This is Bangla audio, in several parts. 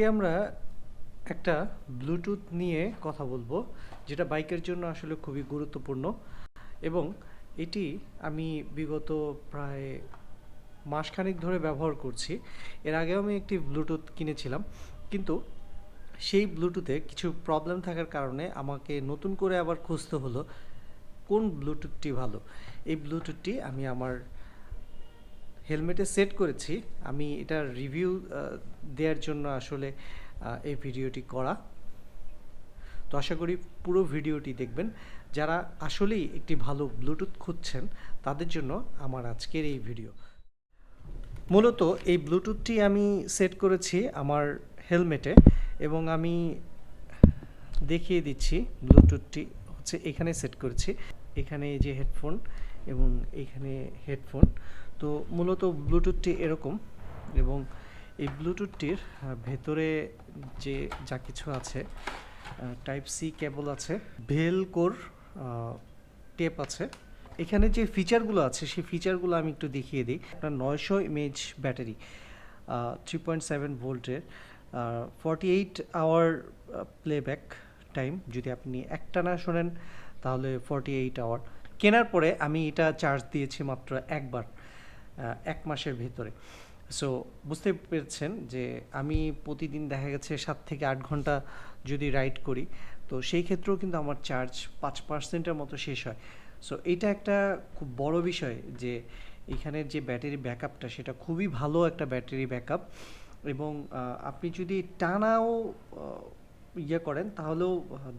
আজকে আমরা একটা ব্লুটুথ নিয়ে কথা বলব, যেটা বাইকের জন্য আসলে খুবই গুরুত্বপূর্ণ। এবং এটি আমি বিগত প্রায় মাসখানেক ধরে ব্যবহার করছি। এর আগেও আমি একটি ব্লুটুথ কিনেছিলাম, কিন্তু সেই ব্লুটুথে কিছু প্রবলেম থাকার কারণে আমাকে নতুন করে আবার খুঁজতে হলো, কোন ব্লুটুথটি ভালো। এই ব্লুটুথটি আমি আমার হেলমেটে সেট করেছি। আমি এটার রিভিউ দেওয়ার জন্য আসলে এই ভিডিওটি করা। তো আশা করি পুরো ভিডিওটি দেখবেন। যারা আসলেই একটি ভালো ব্লুটুথ খুঁজছেন, তাদের জন্য আমার আজকের এই ভিডিও। মূলত এই ব্লুটুথটি আমি সেট করেছি আমার হেলমেটে এবং আমি দেখিয়ে দিচ্ছি ব্লুটুথটি হচ্ছে এখানে সেট করেছি। এখানে যে হেডফোন এবং এখানে হেডফোন। তো মূলত ব্লুটুথটি এরকম এবং এই ব্লুটুথটির ভেতরে যে যা কিছু আছে টাইপ সি কেবল আছে ভেলকোর টেপ আছে। এখানে যে ফিচারগুলো আছে, সেই ফিচারগুলো আমি একটু দেখিয়ে দিই। আপনার নয়শো MH battery three point seven ভোল্টের forty eight hour playback time যদি আপনি একটানা শোনেন, তাহলে ফর্টি এইট আওয়ার কেনার পরে আমি এটা চার্জ দিয়েছি মাত্র একবার। এক মাসের ভিতরে। সো বুঝতে পেরেছেন যে আমি প্রতিদিন দেখা গেছে সাত থেকে আট ঘণ্টা যদি রাইড করি, তো সেই ক্ষেত্রেও কিন্তু আমার চার্জ পাঁচ পার্সেন্টের মতো শেষ হয়। সো এটা একটা খুব বড় বিষয় যে এখানের যে ব্যাটারি ব্যাকআপটা সেটা খুবই ভালো একটা ব্যাটারি ব্যাকআপ এবং আপনি যদি টানাও ইয়ে করেন, তাহলেও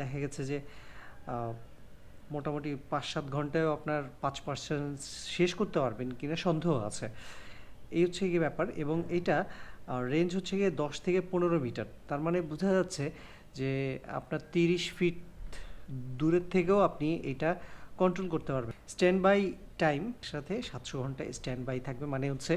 দেখা গেছে যে মোটামুটি পাঁচ সাত ঘন্টায় আপনার পাঁচ পার্সেন্ট শেষ করতে পারবেন কিনা সন্দেহ আছে। এই হচ্ছে কি ব্যাপার এবং এটা রেঞ্জ হচ্ছে গিয়ে দশ থেকে পনেরো মিটার। তার মানে বোঝা যাচ্ছে যে আপনার তিরিশ ফিট দূরের থেকেও আপনি এটা কন্ট্রোল করতে পারবেন। স্ট্যান্ড বাই টাইম সাথে সাতশো ঘণ্টা স্ট্যান্ড বাই থাকবে। মানে হচ্ছে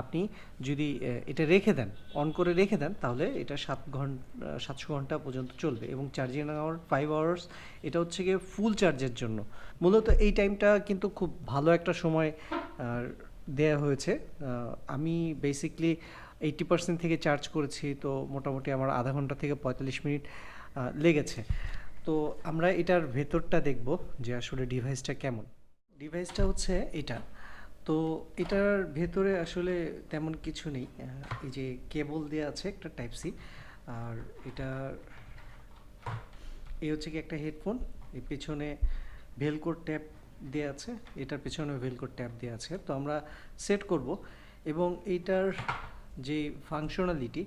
আপনি যদি এটা রেখে দেন অন করে রেখে দেন, তাহলে এটা সাত ঘণ্টা সাতশো ঘণ্টা পর্যন্ত চলবে এবং চার্জিং আওয়ার ফাইভ আওয়ার্স এটা হচ্ছে গিয়ে ফুল চার্জের জন্য। মূলত এই টাইমটা কিন্তু খুব ভালো একটা সময় দেয়া হয়েছে। আমি বেসিকলি এইটি পার্সেন্ট থেকে চার্জ করেছি, তো মোটামুটি আমার আধা ঘণ্টা থেকে পঁয়তাল্লিশ মিনিট লেগেছে। তো আমরা এটার ভেতরটা দেখব যে আসলে ডিভাইসটা কেমন। ডিভাইসটা হচ্ছে এটা। তো এটার ভেতরে আসলে তেমন কিছু নেই। এই যে কেবল দেওয়া আছে একটা টাইপ সি আর এটা, এই হচ্ছে কি একটা হেডফোন এর পেছনে ভেলকোর ট্যাপ দেওয়া আছে, এটার পেছনে ভেলকোর ট্যাপ দেওয়া আছে। তো আমরা সেট করব এবং এইটার যে ফাংশনালিটি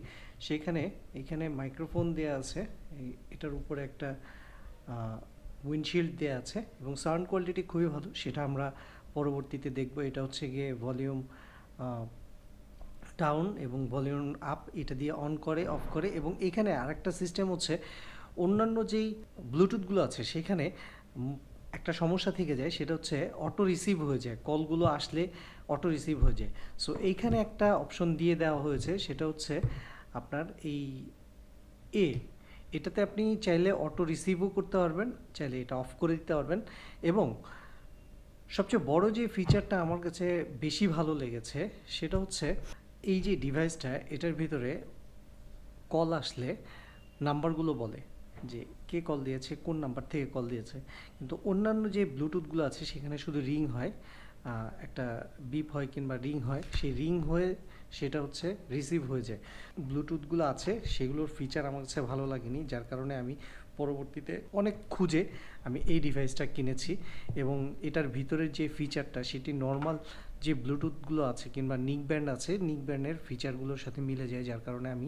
সেখানে, এখানে মাইক্রোফোন দেওয়া আছে এটার উপরে একটা উইন্ডশিল্ড দেওয়া আছে এবং সাউন্ড কোয়ালিটি খুবই ভালো, সেটা আমরা পরবর্তীতে দেখব। এটা হচ্ছে গিয়ে ভলিউম ডাউন এবং ভলিউম আপ এটা দিয়ে অন করে অফ করে এবং এখানে আরেকটা সিস্টেম হচ্ছে অন্যান্য যেই ব্লুটুথগুলো আছে, সেখানে একটা সমস্যা থেকে যায়, সেটা হচ্ছে অটো রিসিভ হয়ে যায় কলগুলো আসলে অটো রিসিভ হয়ে যায়। সো এইখানে একটা অপশন দিয়ে দেওয়া হয়েছে, সেটা হচ্ছে আপনার এই এ এটাতে আপনি চাইলে অটো রিসিভও করতে পারবেন, চাইলে এটা অফ করে দিতে পারবেন। এবং সবচেয়ে বড় যে ফিচারটা আমার কাছে বেশি ভালো লেগেছে, সেটা হচ্ছে এই যে ডিভাইসটা এটার ভিতরে কল আসলে নাম্বারগুলো বলে যে কে কল দিয়েছে, কোন নাম্বার থেকে কল দিয়েছে। কিন্তু অন্যান্য যে ব্লুটুথগুলো আছে, সেখানে শুধু রিং হয় একটা বিপ হয় কিংবা রিং হয়, সেই রিং হয়ে সেটা হচ্ছে রিসিভ হয়ে যায়। ব্লুটুথগুলো আছে, সেগুলোর ফিচার আমার কাছে ভালো লাগেনি, যার কারণে আমি পরবর্তীতে অনেক খুঁজে আমি এই ডিভাইসটা কিনেছি এবং এটার ভিতরের যে ফিচারটা সেটি নর্মাল যে ব্লুটুথগুলো আছে কিংবা নিক ব্যান্ড আছে নিক ব্যান্ডের ফিচারগুলোর সাথে মিলে যায়, যার কারণে আমি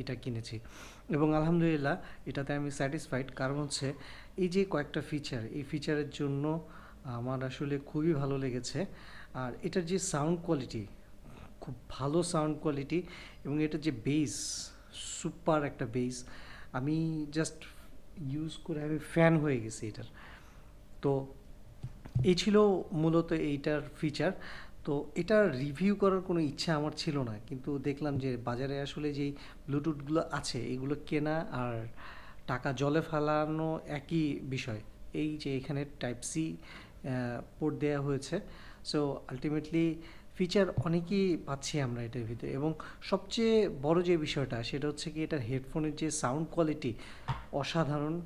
এটা কিনেছি। এবং আলহামদুলিল্লাহ, এটাতে আমি স্যাটিসফাইড কারণ হচ্ছে, এই যে কয়েকটা ফিচার এই ফিচারের জন্য আমার আসলে খুবই ভালো লেগেছে। আর এটার যে সাউন্ড কোয়ালিটি খুব ভালো সাউন্ড কোয়ালিটি এবং এটার যে বেস সুপার একটা বেস আমি জাস্ট ইউজ করে আমি ফ্যান হয়ে গেছি এটার। তো এই ছিল মূলত এইটার ফিচার তো এটা রিভিউ করার কোনো ইচ্ছা আমার ছিল না, কিন্তু দেখলাম যে বাজারে আসলে যেই ব্লুটুথগুলো আছে, এগুলো কেনা আর টাকা জলে ফেলানো একই বিষয়। এই যে এখানে টাইপ সি পোর্ট দেওয়া হয়েছে। সো আলটিমেটলি ফিচার অনেকই পাচ্ছি আমরা এটার ভিতরে। এবং সবচেয়ে বড় যে বিষয়টা, সেটা হচ্ছে কি এটার হেডফোনের যে সাউন্ড কোয়ালিটি অসাধারণ।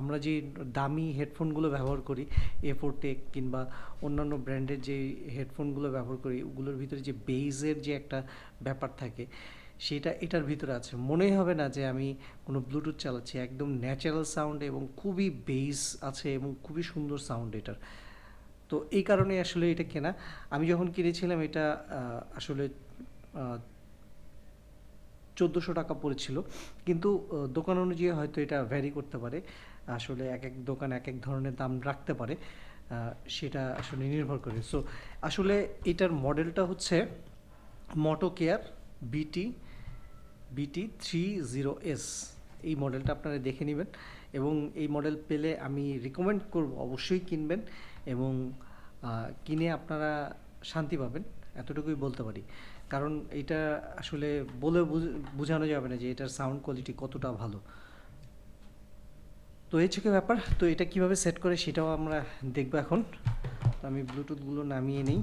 আমরা যে দামি হেডফোনগুলো ব্যবহার করি এ ফোর টেক কিংবা অন্যান্য ব্র্যান্ডের যে হেডফোনগুলো ব্যবহার করি, ওগুলোর ভিতরে যে বেইজের যে একটা ব্যাপার থাকে, সেটা এটার ভিতরে আছে। মনেই হবে না যে আমি কোনো ব্লুটুথ চালাচ্ছি, একদম ন্যাচারাল সাউন্ড এবং খুবই বেস আছে এবং খুবই সুন্দর সাউন্ড এটার। তো এই কারণে আসলে এটা কেনা। আমি যখন কিনেছিলাম এটা আসলে চোদ্দোশো টাকা পড়েছিল। কিন্তু দোকান অনুযায়ী হয়তো এটা ভ্যারি করতে পারে। আসলে এক এক দোকান এক এক ধরনের দাম রাখতে পারে। সেটা আসলে নির্ভর করে। সো আসলে এটার মডেলটা হচ্ছে মটো কেয়ার বিটি বিটি থ্রি জিরো এস এই মডেলটা আপনারা দেখে নেবেন। এবং এই মডেল পেলে আমি রিকমেন্ড করব, অবশ্যই কিনবেন। এবং কিনে আপনারা শান্তি পাবেন, এতটুকুই বলতে পারি। কারণ এটা আসলে বলে বুঝ- বোঝানো যাবে না যে এটার সাউন্ড কোয়ালিটি কতটা ভালো। তো এই হচ্ছে ব্যাপার, তো এটা কীভাবে সেট করে সেটাও আমরা দেখব এখন। আমি ব্লুটুথগুলো নামিয়ে নিই।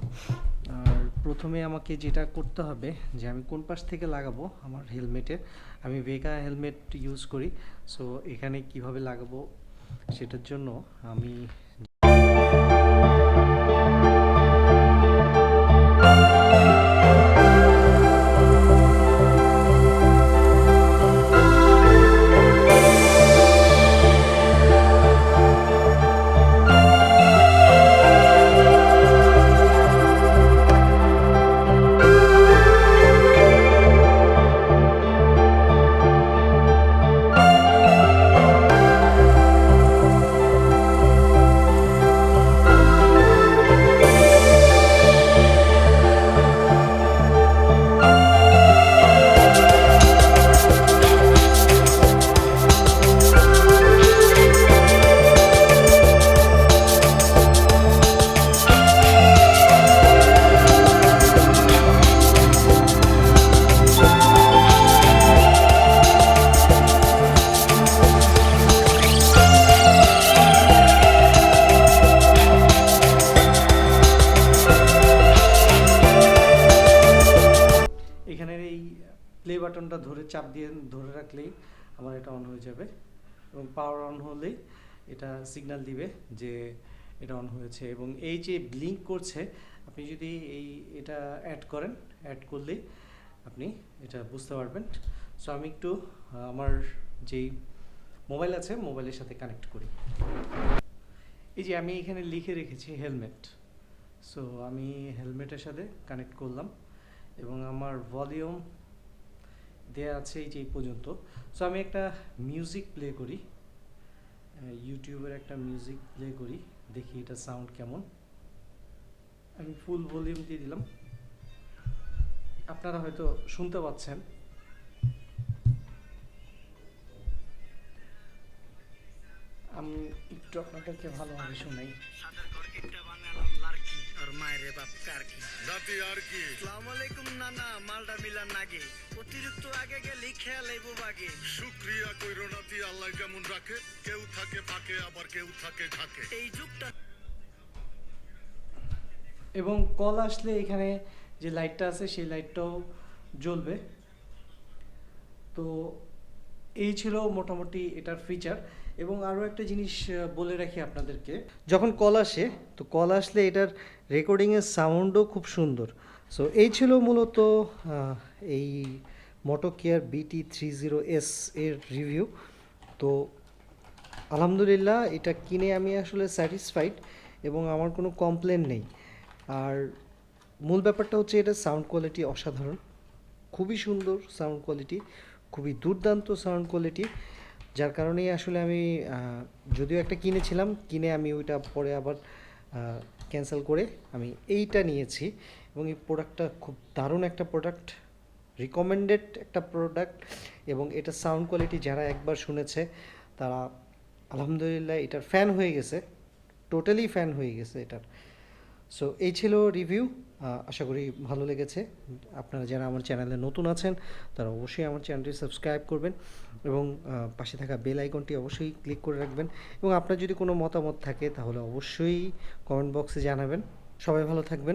আর প্রথমে আমাকে যেটা করতে হবে যে আমি কোন পাশ থেকে লাগাবো আমার হেলমেটে আমি ভেগা হেলমেট ইউজ করি। সো এখানে কীভাবে লাগাবো সেটার জন্য আমি প্লে বাটনটা ধরে চাপ দিয়ে ধরে রাখলেই আমার এটা অন হয়ে যাবে। এবং পাওয়ার অন হলেই এটা সিগন্যাল দিবে যে এটা অন হয়েছে। এবং এই যে ব্লিঙ্ক করছে, আপনি যদি এই এটা অ্যাড করেন অ্যাড করলেই আপনি এটা বুঝতে পারবেন। সো আমি একটু আমার যেই মোবাইল আছে মোবাইলের সাথে কানেক্ট করি। এই যে আমি এখানে লিখে রেখেছি হেলমেট সো আমি হেলমেটের সাথে কানেক্ট করলাম। এবং আমার ভলিউম দেয়া আছে এই যে এই পর্যন্ত। সো আমি একটা মিউজিক প্লে করি। ইউটিউবের একটা মিউজিক প্লে করি। দেখি এটা সাউন্ড কেমন। আমি ফুল ভলিউম দিয়ে দিলাম। আপনারা হয়তো শুনতে পাচ্ছেন। আমি একটু আপনাদেরকে ভালোভাবে শোনাই। মায়ের বাপ কারকি নাতি আর কি? আসসালামু আলাইকুম নানা মালডা মিলান নাগে। অতিরিক্ত আগে গেলে খেয়াল বাগে। শুক্রিয়া কইরো নাতি আল্লাহ যেমন রাখে? কেউ থাকে ফাঁকে আবার কেউ থাকে ঝাঁকে। এই যুগটা এবং কল আসলে এখানে যে লাইটটা আছে সেই লাইটটাও জ্বলবে। তো এই ছিল মোটামুটি এটার ফিচার এবং আরও একটা জিনিস বলে রাখি আপনাদেরকে, যখন কল আসে, তো কল আসলে এটার রেকর্ডিংয়ের সাউন্ডও খুব সুন্দর। সো এই ছিল মূলত এই Moto care BT three zero S এর রিভিউ তো, আলহামদুলিল্লাহ, এটা কিনে আমি আসলে স্যাটিসফাইড এবং আমার কোনো কমপ্লেন নেই। আর মূল ব্যাপারটা হচ্ছে এটা সাউন্ড কোয়ালিটি অসাধারণ। খুবই সুন্দর সাউন্ড কোয়ালিটি খুবই দুর্দান্ত সাউন্ড কোয়ালিটি যার কারণেই আসলে আমি যদিও একটা কিনেছিলাম, কিনে আমি ওইটা পরে আবার ক্যান্সেল করে আমি এইটা নিয়েছি। এবং এই প্রোডাক্টটা খুব দারুণ একটা প্রোডাক্ট রিকমেন্ডেড একটা প্রোডাক্ট এবং এটা সাউন্ড কোয়ালিটি যারা একবার শুনেছে, তারা আলহামদুলিল্লাহ এটার ফ্যান হয়ে গেছে টোটালি ফ্যান হয়ে গেছে এটার। সো এই ছিল রিভিউ আশা করি ভালো লেগেছে। আপনারা যারা আমার চ্যানেলে নতুন আছেন, তারা অবশ্যই আমার চ্যানেলটি সাবস্ক্রাইব করবেন এবং পাশে থাকা বেল আইকনটি অবশ্যই ক্লিক করে রাখবেন। এবং আপনার যদি কোনো মতামত থাকে, তাহলে অবশ্যই কমেন্ট বক্সে জানাবেন। সবাই ভালো থাকবেন।